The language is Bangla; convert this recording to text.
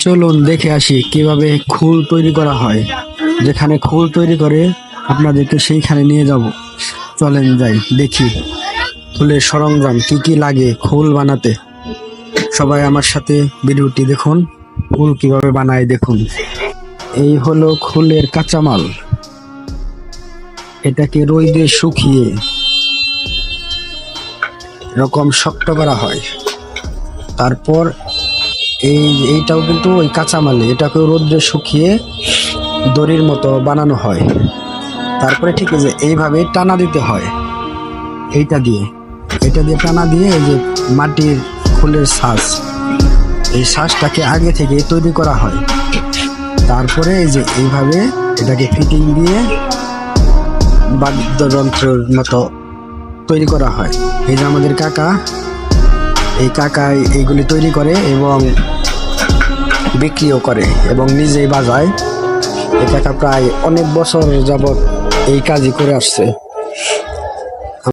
চলুন দেখে আসি কীভাবে খুল তৈরি করা হয়। যেখানে খুল তৈরি করে আপনাদেরকে সেইখানে নিয়ে যাব। চলেন যাই, দেখি ফুলের সরঞ্জাম কি কি লাগে খুল বানাতে। সবাই আমার সাথে ভিডিওটি দেখুন ফুল কীভাবে বানায় দেখুন। এই হলো খুলের কাঁচামাল। এটাকে রোদে শুকিয়ে এরকম শক্ত করা হয়। তারপর এই, এইটাও কিন্তু ওই কাঁচামালে এটাকে রোদ্রে শুকিয়ে দড়ির মতো বানানো হয়। তারপরে ঠিক আছে এইভাবে টানা দিতে হয়। এইটা দিয়ে, এটা দিয়ে টানা দিয়ে এই যে মাটির ফুলের শ্বাস এই শ্বাসটাকে আগে থেকে তৈরি করা হয়। তারপরে এই যে, এইভাবে এটাকে ফিটিং দিয়ে বাদ্যযন্ত্রের মতো তৈরি করা হয়। এই যে আমাদের কাকা এই কাকা এইগুলি তৈরি করে এবং বিক্রিও করে এবং নিজেই বাজায়। এই কাকা প্রায় অনেক বছর যাবৎ এই কাজই করে আসছে।